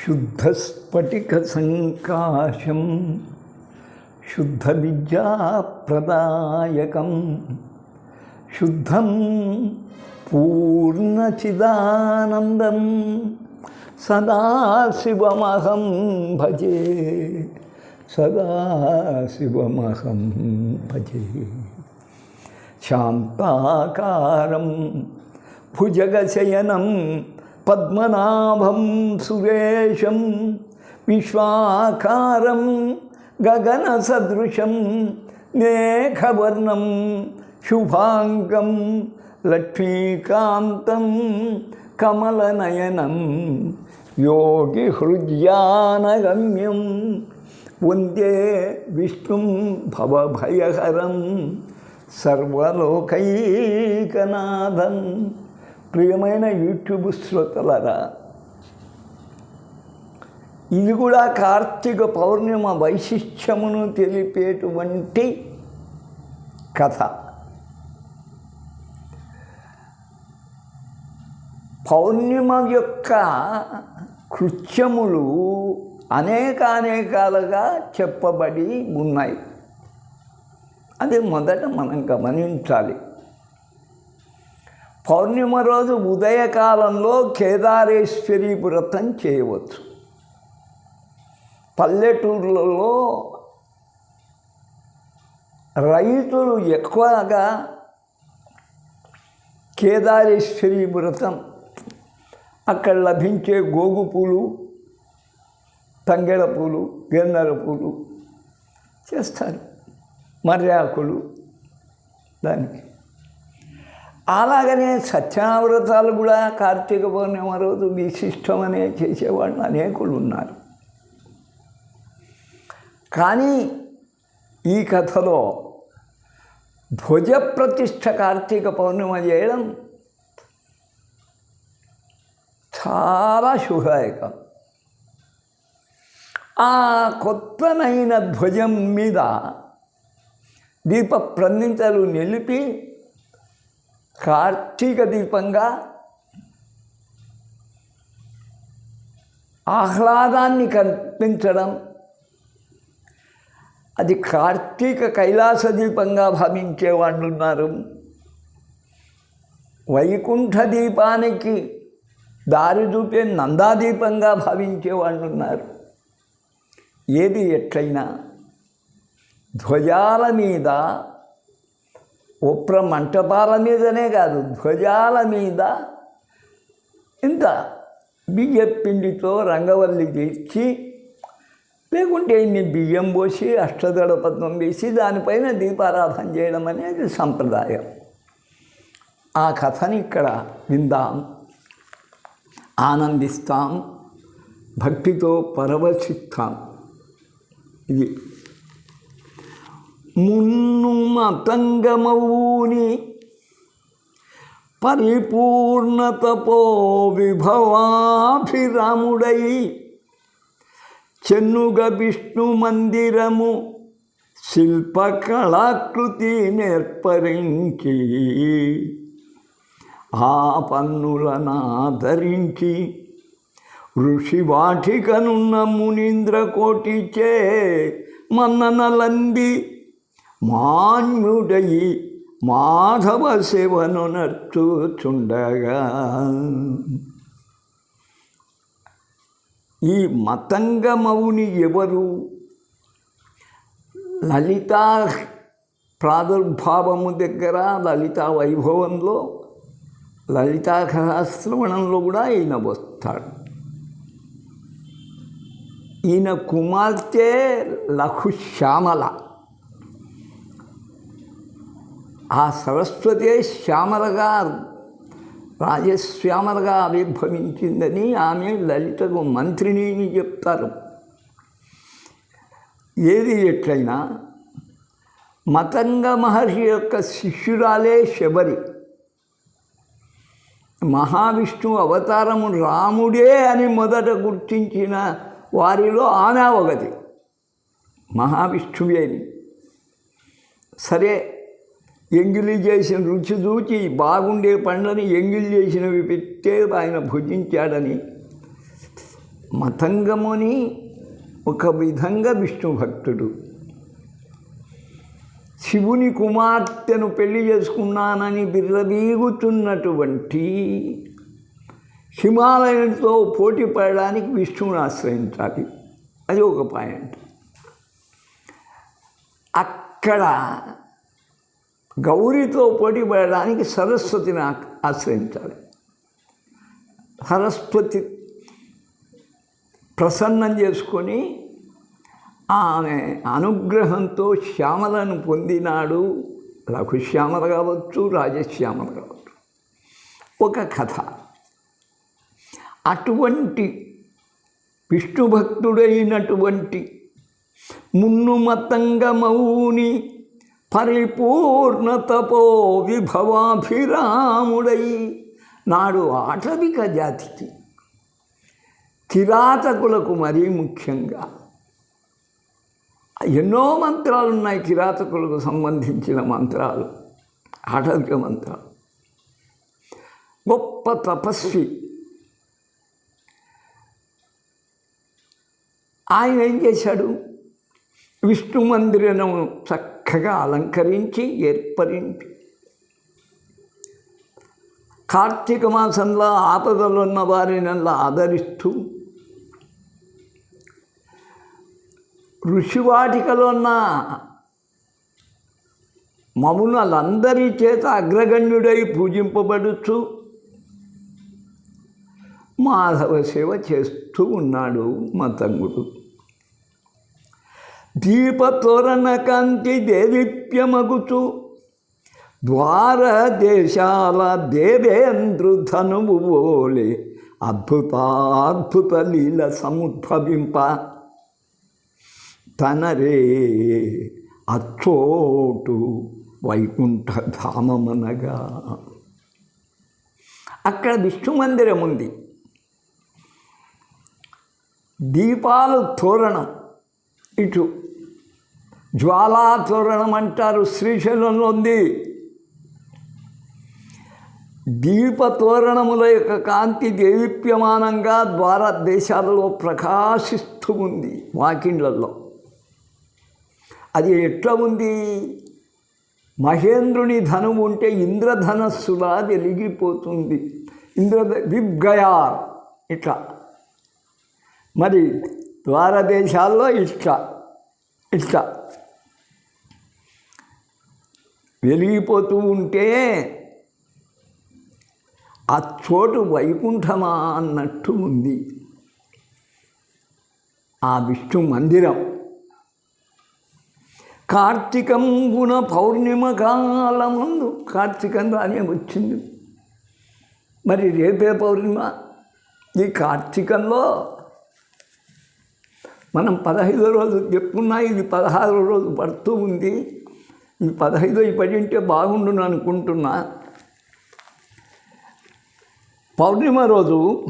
शुद्धस्फटिकसङ्काशं शुद्धविद्याप्रदायकं शुद्धं पूर्णचिदानन्दं सदाशिवमहं भजे सदाशिवमहं भजे शान्ताकारं भुजगशयनं പത്മനാഭം സുവേശം വിശ്വാകാരം ഗഗനസദൃശം മേഘവർണം ശുഭാംഗം ലക്ഷ്മീകാന്തം കമലനയനം യോഗി ഹൃദ്യാനഗമ്യം വന്ദേ വിഷ്ണും ഭവഭയഹരം സർവലോകൈകനാഥം ప్రియమైన యూట్యూబ్ శ్రోతలరా ఇది కూడా కార్తీక పౌర్ణిమ వైశిష్ట్యమును తెలిపేటువంటి కథ. పౌర్ణిమ యొక్క కృత్యములు అనేక అనేకాలుగా చెప్పబడి ఉన్నాయి. అది మొదట మనం గమనించాలి. పౌర్ణిమ రోజు ఉదయకాలంలో కేదారేశ్వరి వ్రతం చేయవచ్చు. పల్లెటూర్లలో రైతులు ఎక్కువగా కేదారేశ్వరి వ్రతం అక్కడ లభించే గోగు పూలు తంగెడ పూలు గెందర పూలు చేస్తారు. మర్యాకులు దానికి. అలాగనే సత్యావ్రతాలు కూడా కార్తీక పౌర్ణిమ రోజు విశిష్టమనే చేసేవాళ్ళు అనేకులు ఉన్నారు. కానీ ఈ కథలో భుజ ప్రతిష్ట కార్తీక పౌర్ణిమ చేయడం చాలా శుభదాయకం. ఆ కొత్తనైన ధ్వజం మీద దీప ప్రన్నింతలు నిలిపి కార్తీక దీపంగా ఆహ్లాదాన్ని కల్పించడం. అది కార్తీక కైలాస దీపంగా భావించే వాళ్ళు ఉన్నారు వైకుంఠ దీపానికి దారి చూపే నందాదీపంగా భావించే వాళ్ళు ఉన్నారు ఏది ఎట్లయినా ధ్వజాల మీద ఉప్ర మంటపాల మీదనే కాదు ధ్వజాల మీద ఇంత బియ్య పిండితో రంగవల్లి తీర్చి లేకుంటే ఇన్ని బియ్యం పోసి అష్టదళ పద్మం వేసి దానిపైన దీపారాధన చేయడం అనేది సంప్రదాయం. ఆ కథని ఇక్కడ విందాం. ఆనందిస్తాం. భక్తితో పరవశిస్తాం. ఇది మున్ను మతంగమవుని పరిపూర్ణతపో విభవాభిరాముడై చెన్నుగ విష్ణు మందిరము శిల్పకళాకృతి నేర్పరించి ఆ పన్నులనాదరించి ఋషి వాటికనున్న మునీంద్ర కోటిచే మన్ననలంది మాన్యుడయి మాధవ సేవను నర్చుచుండగా ఈ మతంగమౌని ఎవరు? లలిత ప్రాదుర్భావము దగ్గర లలితా వైభవంలో లలితా సహస్రవణంలో కూడా ఈయన వస్తాడు. ఈయన కుమార్తె లఘుశ్యామల. ఆ సరస్వతే శ్యామలగా రాజశ్యామలగా ఆవిర్భవించిందని ఆమె లలితకు మంత్రిని చెప్తారు. ఏది ఎట్లయినా మతంగ మహర్షి యొక్క శిష్యురాలే శబరి. మహావిష్ణువు అవతారము రాముడే అని మొదట గుర్తించిన వారిలో ఆమె ఒకటి. మహావిష్ణువేని. సరే ఎంగిలి చేసిన రుచి చూచి బాగుండే పండ్లని ఎంగిలి చేసినవి పెట్టే ఆయన భుజించాడని మతంగముని ఒక విధంగా విష్ణు భక్తుడు శివుని కుమార్తెను పెళ్ళి చేసుకున్నానని బిర్రబీగుతున్నటువంటి హిమాలయంతో పోటీ పడడానికి విష్ణువుని ఆశ్రయించాలి. అది ఒక పాయింట్. అక్కడ గౌరీతో పోటీ పడడానికి సరస్వతిని ఆశ్రయించాలి. సరస్వతి ప్రసన్నం చేసుకొని ఆమె అనుగ్రహంతో శ్యామలను పొందినాడు. లఘుశ్యామలు కావచ్చు రాజశ్యామల కావచ్చు. ఒక కథ. అటువంటి విష్ణు భక్తుడైనటువంటి మౌని పరిపూర్ణతపో విభవాభిరాముడై. నాడు ఆటవిక జాతికి కిరాతకులకు మరీ ముఖ్యంగా. ఎన్నో మంత్రాలు ఉన్నాయి కిరాతకులకు సంబంధించిన మంత్రాలు ఆటవిక మంత్రాలు. గొప్ప తపస్వి. ఆయన ఏం చేశాడు? విష్ణు మందిరను చక్కగా అలంకరించి ఏర్పరించి కార్తీక మాసంలో ఆపదలున్న ఉన్న ఆదరిస్తూ ఋషివాటికలో ఉన్న మమునలందరి చేత అగ్రగణ్యుడై పూజింపబడుచు మాధవ సేవ చేస్తూ ఉన్నాడు మతంగుడు దీపతోరణ కాంతి దేదీప్యమగుచు ద్వార దేశాల దేవేంద్రుధనువు ఓలి ఓలే అద్భుతాద్భుత లీల సముద్భవింప. తనరే అచ్చోటు వైకుంఠ ధామమనగా అక్కడ విష్ణు మందిరం ఉంది దీపాలు తోరణం ఇటు జ్వాలా తోరణం అంటారు శ్రీశైలంలో ఉంది దీపతోరణముల యొక్క కాంతి దేవిప్యమానంగా ద్వార దేశాలలో ప్రకాశిస్తూ ఉంది వాకిండ్లలో. అది ఎట్లా ఉంది? మహేంద్రుని ధనువు ఉంటే ఇంద్రధనస్సులా వెలిగిపోతుంది. ఇంద్ర విబ్గయార్ ఇట్లా. మరి ద్వారదేశాల్లో ఇట్లా. ఇట్లా. వెలిగిపోతూ ఉంటే ఆ చోటు వైకుంఠమా అన్నట్టు ఉంది. ఆ విష్ణు మందిరం. కార్తీకంబున పౌర్ణిమ కాలముందు కార్తీకం రానే వచ్చింది. మరి రేపే పౌర్ణిమ. ఈ కార్తీకంలో మనం పదహైదో రోజు చెప్పుకున్నా ఇది పదహారో రోజు పడుతూ ఉంది. ఇది పదహైదో పది ఉంటే బాగుండును అనుకుంటున్నా. పౌర్ణిమ రోజు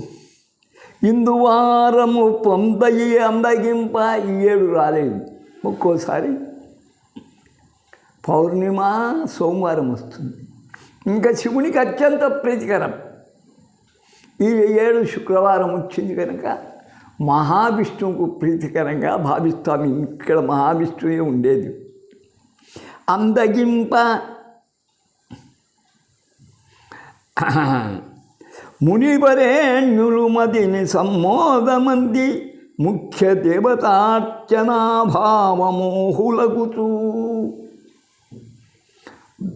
ఇందువారము పొందయి అందగింప ఈ ఏడు రాలేదు. ఒక్కోసారి పౌర్ణిమ సోమవారం వస్తుంది. ఇంకా శివునికి అత్యంత ప్రీతికరం. ఈ ఏడు శుక్రవారం వచ్చింది కనుక మహావిష్ణువుకు ప్రీతికరంగా భావిస్తాము. ఇక్కడ మహావిష్ణువే ఉండేది. అందగింప. మునివరేణ్యులు మదిని సమ్మోదమంది ముఖ్య దేవతార్చనాభావమోహులగుచూ.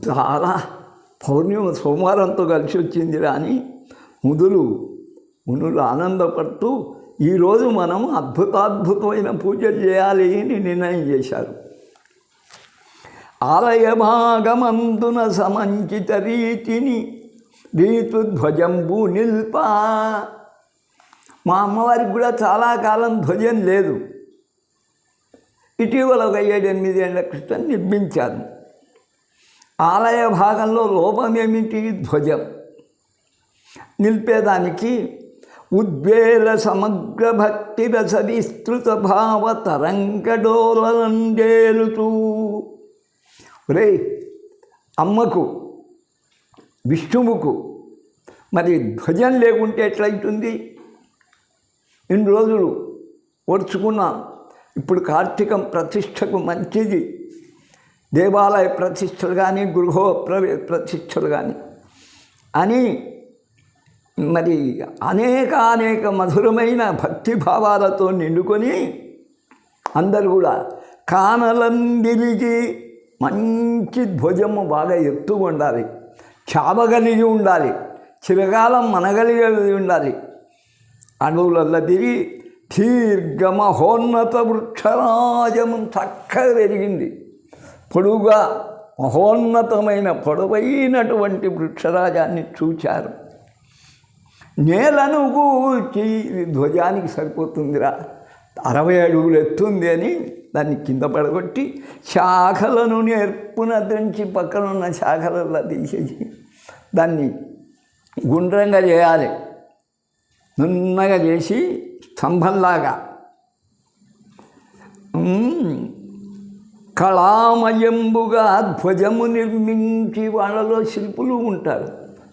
చాలా పౌర్ణిమ సోమవారంతో కలిసి వచ్చింది రాని ముదులు మునులు ఆనందపడుతూ ఈరోజు మనం అద్భుతాద్భుతమైన పూజలు చేయాలి అని నిర్ణయం చేశారు. ఆలయ భాగమందున సమంచిత రీతిని రీతుధ్వజంబు నిల్ప. మా అమ్మవారికి కూడా చాలా కాలం ధ్వజం లేదు. ఇటీవల ఒక ఏడెనిమిది ఏళ్ళ క్రితం నిర్మించాను ఆలయ భాగంలో లోపమేమిటి ధ్వజం? నిలిపేదానికి ఉద్వేల సమగ్ర భక్తి రస విస్తృత భావ తరంగడోలండేలుతూ రే అమ్మకు విష్ణువుకు మరి ధ్వజం లేకుంటే ఎట్లయితుంది ఇన్ని రోజులు ఓడ్చుకున్నాం ఇప్పుడు కార్తీకం ప్రతిష్టకు మంచిది. దేవాలయ ప్రతిష్టలు కానీ గృహ ప్రవే ప్రతిష్టలు కానీ అని మరి అనేక అనేక మధురమైన భక్తి భావాలతో నిండుకొని అందరు కూడా కానలందిరిగి మంచి ధ్వజము బాగా ఎత్తుగా ఉండాలి. చావగలిగి ఉండాలి. చిరకాలం మనగలిగి ఉండాలి. అడవులలో తిరిగి దీర్ఘ మహోన్నత వృక్షరాజము చక్కగా పెరిగింది. పొడుగా మహోన్నతమైన పొడవైనటువంటి వృక్షరాజాన్ని చూచారు. నేలను కూల్చి ఇది ధ్వజానికి సరిపోతుందిరా. అరవై అడుగులు ఎత్తుంది అని దాన్ని కింద పడగొట్టి శాఖలను నేర్పున దంచి పక్కన ఉన్న శాఖలలో తీసేసి దాన్ని గుండ్రంగా చేయాలి. నున్నగా చేసి స్తంభంలాగా. కళామయంబుగా ధ్వజము నిర్మించి వాళ్ళలో శిల్పులు ఉంటారు.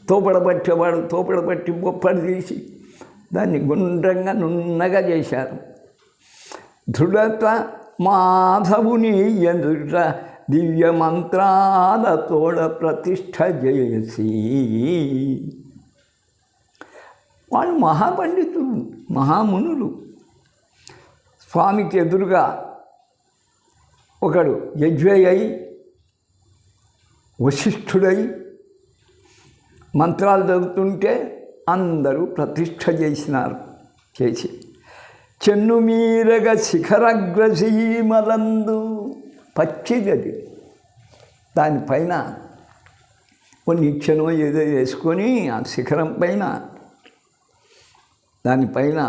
తోపడబట్టేవాడు తోపడబట్టి బొప్పడి తీసి దాన్ని గుండ్రంగా నున్నగా చేశారు. దృఢత మాధవుని ఎదుట దివ్య మంత్రాలతోడ ప్రతిష్ఠ చేసి. వాళ్ళు మహాపండితులు మహామునులు. స్వామికి ఎదురుగా ఒకడు యజ్వేయై వశిష్ఠుడై మంత్రాలు చదువుతుంటే అందరూ ప్రతిష్ఠ చేసినారు చేసి. చెన్నుమీరగ శిఖరగ్రసీమలందు పచ్చిగది దానిపైన కొన్ని ఇచ్చనో ఏదో వేసుకొని ఆ శిఖరం పైన దానిపైన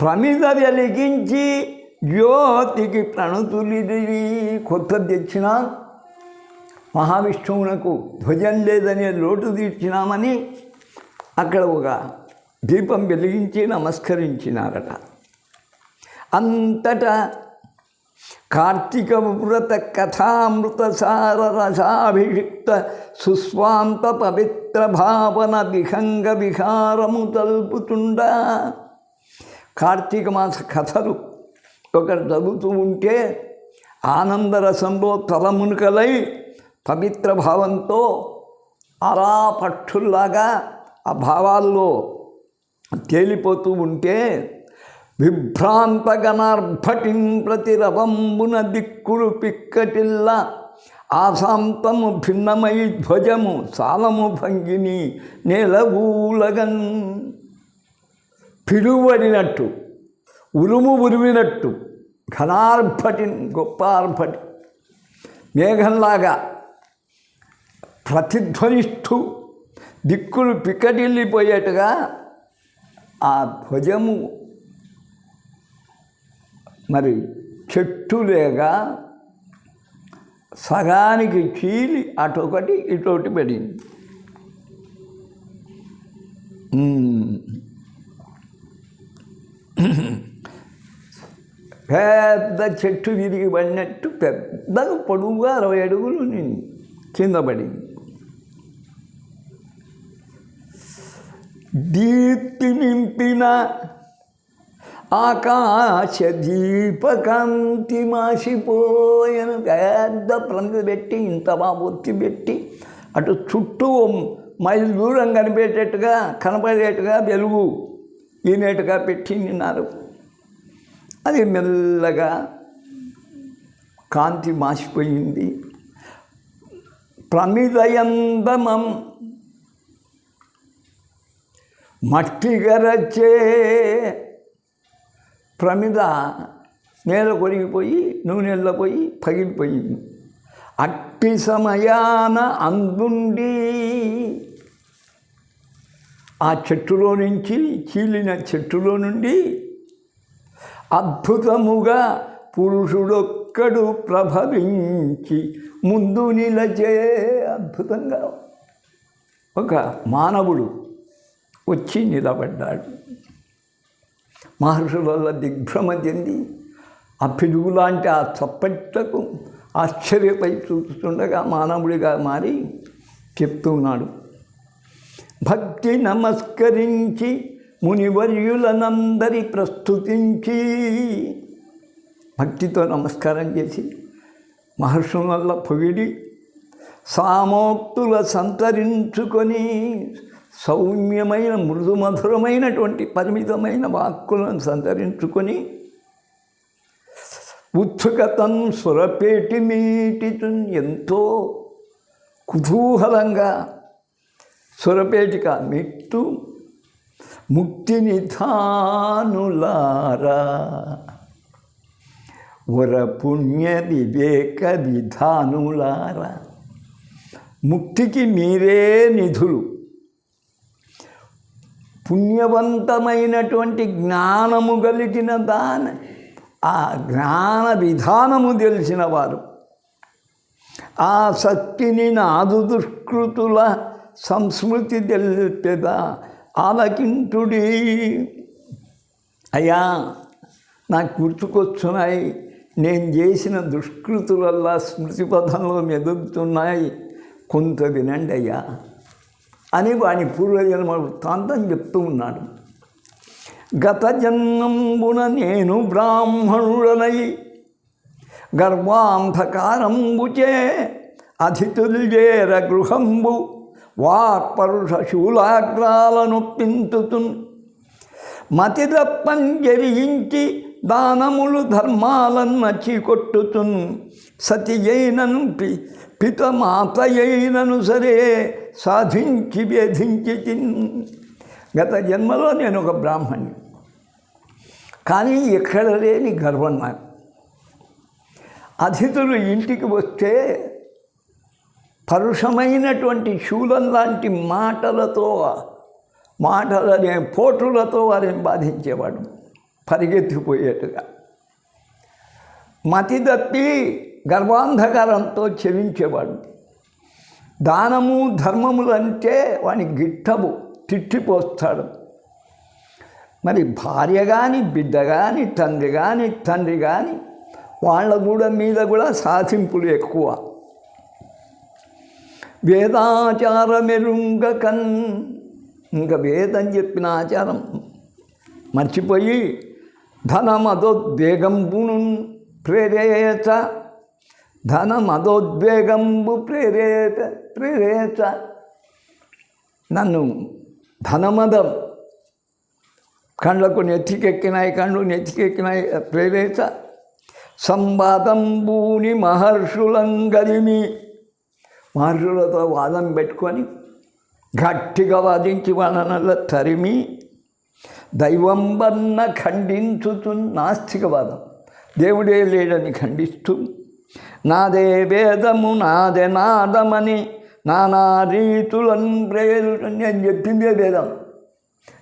ప్రమిద వెలిగించి జ్యోతికి ప్రణతులిది కొత్త తెచ్చిన మహావిష్ణువునకు ధ్వజం లేదనే లోటు తీర్చినామని అక్కడ ఒక దీపం వెలిగించి నమస్కరించినారట. అంతటా కార్తీక వ్రత కథామృత సార రసాభిషిక్త సుస్వాంత పవిత్ర భావన విహంగ విహారము తలుపుతుండ కార్తీక మాస కథలు ఒకరు చదువుతూ ఉంటే ఆనందరసంలో తలమునుకలై పవిత్ర భావంతో అలా పక్షుల్లాగా ఆ భావాల్లో తేలిపోతూ ఉంటే విభ్రాంతగణార్భటిం ప్రతిరవంబున దిక్కులు పిక్కటిల్ల ఆశాంతము భిన్నమై ధ్వజము సాలము భంగిని నేలవూలగన్ పిడువడినట్టు ఉరుము ఉరిమినట్టు ఘనార్భటిన్ గొప్ప ఆర్భటి మేఘంలాగా ప్రతిధ్వనిస్తూ దిక్కులు పిక్కటిల్లిపోయేట్టుగా ఆ ధ్వజము మరి చెట్టులేగా సగానికి చీలి అటొకటి ఇటొకటి పడింది. పెద్ద చెట్టు విరిగి పడినట్టు పెద్దగా పొడుగుగా అరవై అడుగులు నేను కింద పడింది. దీప్తి నింపిన ఆకాశ దీపకాంతి మాసిపోయను పెద్ద ప్రమిద పెట్టి ఇంత మా ఒత్తి పెట్టి అటు చుట్టూ మైలు దూరం కనిపెట్టేట్టుగా కనపడేట్టుగా వెలుగు ఈనేట్టుగా పెట్టి నిన్నారు. అది మెల్లగా కాంతి మాసిపోయింది. ప్రమిదయందమం మట్టిగరచే ప్రమిద నేల కొరిగిపోయి నూనెల్లో పోయి పగిలిపోయింది. అట్టి సమయాన అందుండి ఆ చెట్టులో నుంచి చీలిన చెట్టులో నుండి అద్భుతముగా పురుషుడొక్కడు ప్రభవించి ముందు నిలచే అద్భుతంగా ఒక మానవుడు వచ్చి నిలబడ్డాడు. మహర్షుల వల్ల దిగ్భ్రమ చెంది ఆ పిడుగు లాంటి ఆ చప్పట్లకు ఆశ్చర్యపై చూస్తుండగా మానవుడిగా మారి చెప్తున్నాడు భక్తి నమస్కరించి మునివర్యులనందరి ప్రస్తుతించి భక్తితో నమస్కారం చేసి మహర్షుల వల్ల పొగిడి సామోక్తుల సంతరించుకొని సౌమ్యమైన మృదు మధురమైనటువంటి పరిమితమైన వాక్కులను సంతరించుకొని ఉత్సుకతం సురపేటి మీటి ఎంతో కుతూహలంగా సురపేటిక మెట్టు ముక్తి నిధానులారా వర పుణ్య వివేక విధానులారా ముక్తికి మీరే నిధులు. పుణ్యవంతమైనటువంటి జ్ఞానము కలిగిన దాని ఆ జ్ఞాన విధానము తెలిసిన వారు. ఆ శక్తిని నాదు దుష్కృతుల సంస్మృతి తెలిపేదా ఆలకింటుడి అయ్యా నాకు గుర్తుకొచ్చున్నాయి. నేను చేసిన దుష్కృతులల్లా స్మృతి పథంలో మెదులుతున్నాయి కొంత వినండి అయ్యా. అని వాని పూర్వజన్మ వృత్తాంతం చెప్తూ ఉన్నాడు. గత జన్మంబున నేను బ్రాహ్మణుడనై గర్వాంధకారంబుచే అతిథుల్జేర గృహంబు వాక్పరుష శూలాగ్రాలనొప్పింతుతున్ మతిదప్పం జరిగించి దానములు ధర్మాలన్న కొట్టుతున్ సతియైనను పి పితమాతయైనను సరే సాధించి వేధించి గత జన్మలో నేను ఒక బ్రాహ్మణ్ణి. కానీ ఎక్కడ లేని గర్వం నాకు. అతిథులు ఇంటికి వస్తే పరుషమైనటువంటి శూలం లాంటి మాటలతో మాటలనే పోటులతో వారిని బాధించేవాడు. పరిగెత్తిపోయేట్టుగా. మతి తప్పి గర్వాంధకారంతో చెవించేవాడు దానము ధర్మములు అంటే వాని గిట్టవు తిట్టిపోస్తాడు. మరి భార్య కానీ బిడ్డ కానీ తండ్రి కానీ తండ్రి కానీ వాళ్ళ కూడా మీద కూడా సాధింపులు ఎక్కువ. వేదాచారమెరుంగకన్ ఇంకా వేదం చెప్పిన ఆచారం మర్చిపోయి ధనమదోద్వేగంబును ప్రేరేత ధనమదోద్వేగంబు ప్రేరేత ప్రేరేత. నన్ను ధనమదం. కళ్ళకు నెత్తికెక్కినాయి కళ్ళు నెత్తికెక్కినాయి ప్రేరేత. సంవాదంబూని మహర్షులంగరిమి. మహర్షులతో వాదం పెట్టుకొని గట్టిగా వాదించి వాళ్ళనల్ల తరిమి దైవం వన్న ఖండించుతు నాస్తికవాదం దేవుడే లేడని ఖండిస్తూ నాదే వేదము నాదే నాదమని నానా రీతులను ప్రేరు నేను చెప్పిందే వేదం.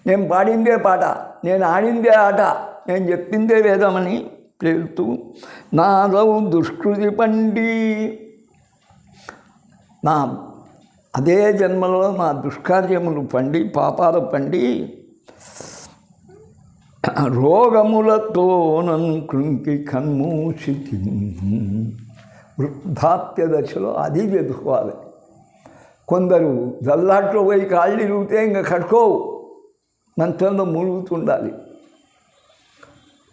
నేను పాడిందే పాట నేను ఆడిందే ఆట నేను చెప్పిందే వేదమని ప్రేరుతూ నాదవు దుష్కృతి పండి నా అదే జన్మలో నా దుష్కార్యములు పండి పాపాలు పండి రోగములతో నన్ను కృంకి కన్మూసితి వృద్ధాప్య దశలో అది వెతుకోవాలి కొందరు జల్లాట్లో పోయి కాళ్ళు ఇరిగితే ఇంకా కట్టుకోవు మంచంలో మునుగుతుండాలి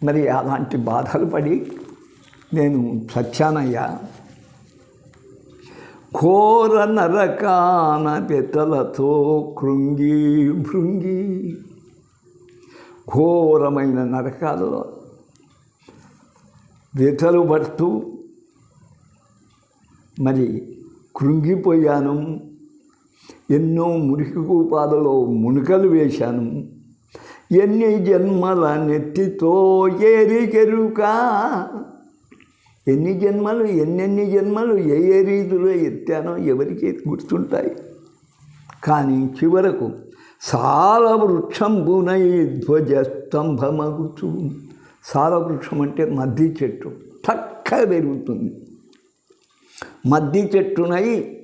మరి అలాంటి బాధలు పడి నేను సత్యానయ్యా ఘోర నరకాన పెతలతో కృంగి భృంగి ఘోరమైన నరకాలలో వ్యతలు పడుతూ మరి కృంగిపోయాను. ఎన్నో మురికి కూపాలలో మునుకలు వేశాను. ఎన్ని జన్మల నెత్తితో ఏరికెరుక? ఎన్ని జన్మలు ఎన్నెన్ని జన్మలు ఏ ఏ రీతిలో ఎత్తానో ఎవరికి గుర్తుంటాయి. కానీ చివరకు సాల వృక్షంబునై ధ్వజస్తంభమగుచు. సాల వృక్షం అంటే మద్ది చెట్టు చక్కగా పెరుగుతుంది. మద్ది చెట్టునై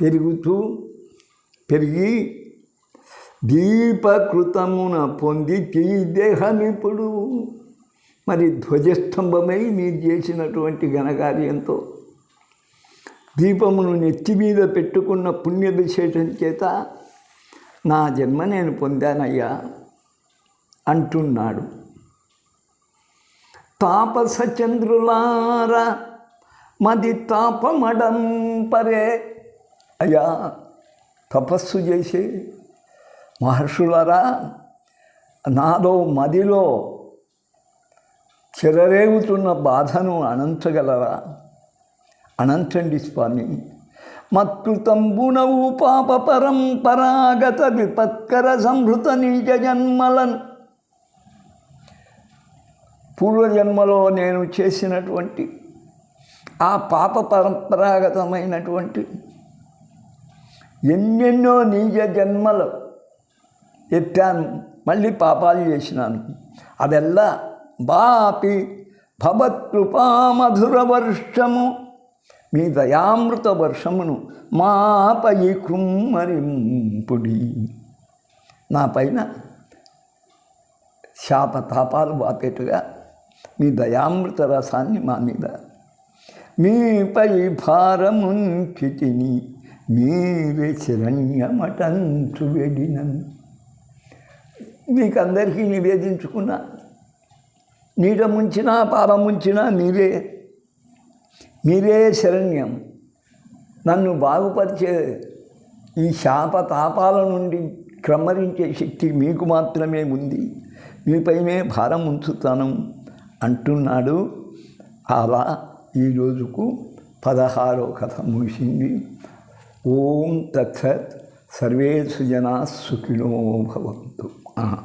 పెరుగుతూ పెరిగి దీపకృతమున పొంది ఈ దేహమిప్పుడు. మరి ధ్వజస్తంభమై మీరు చేసినటువంటి ఘనకార్యంతో దీపమును నెత్తి మీద పెట్టుకున్న పుణ్యభిషేకం చేత నా జన్మ నేను పొందానయ్యా అంటున్నాడు. తాపసచంద్రులారా మది తాపమడం పరే. అయ్యా తపస్సు చేసి మహర్షులరా నాలో మదిలో చెరరేగుతున్న బాధను అనంతగలరా అనంతండి స్వామి. మత్కృతంబునవు పాప పరంపరాగత విపత్కర సంభృత నీచ జన్మలన్. పూర్వజన్మలో నేను చేసినటువంటి ఆ పాప పరంపరాగతమైనటువంటి ఎన్నెన్నో నీజ జన్మలు ఎత్తాను మళ్ళీ పాపాలు చేసినాను. అదెల్లా? బాపి భవత్కృపామధుర వర్షము మీ దయామృత వర్షమును మాపై కుమ్మరింపుడి. నా పైన శాపతాపాలు బాపేట్టుగా మీ దయామృత రసాన్ని మా మీద మీపై భారముంకితిని మీరే శరణ్యమటంతు వెడినను. మీకు అందరికీ నివేదించుకున్నా నీట ముంచినా పాపం ముంచినా మీరే మీరే శరణ్యం. నన్ను బాగుపరిచే ఈ శాప తాపాల నుండి క్రమరించే శక్తి మీకు మాత్రమే ఉంది. మీపైనే భారం ఉంచుతాను అంటున్నాడు అలా ఈరోజుకు పదహారో కథ ముగిసింది ఓం తత్సత్ సర్వే సుజనా సుఖినో భవంతు ఆహా.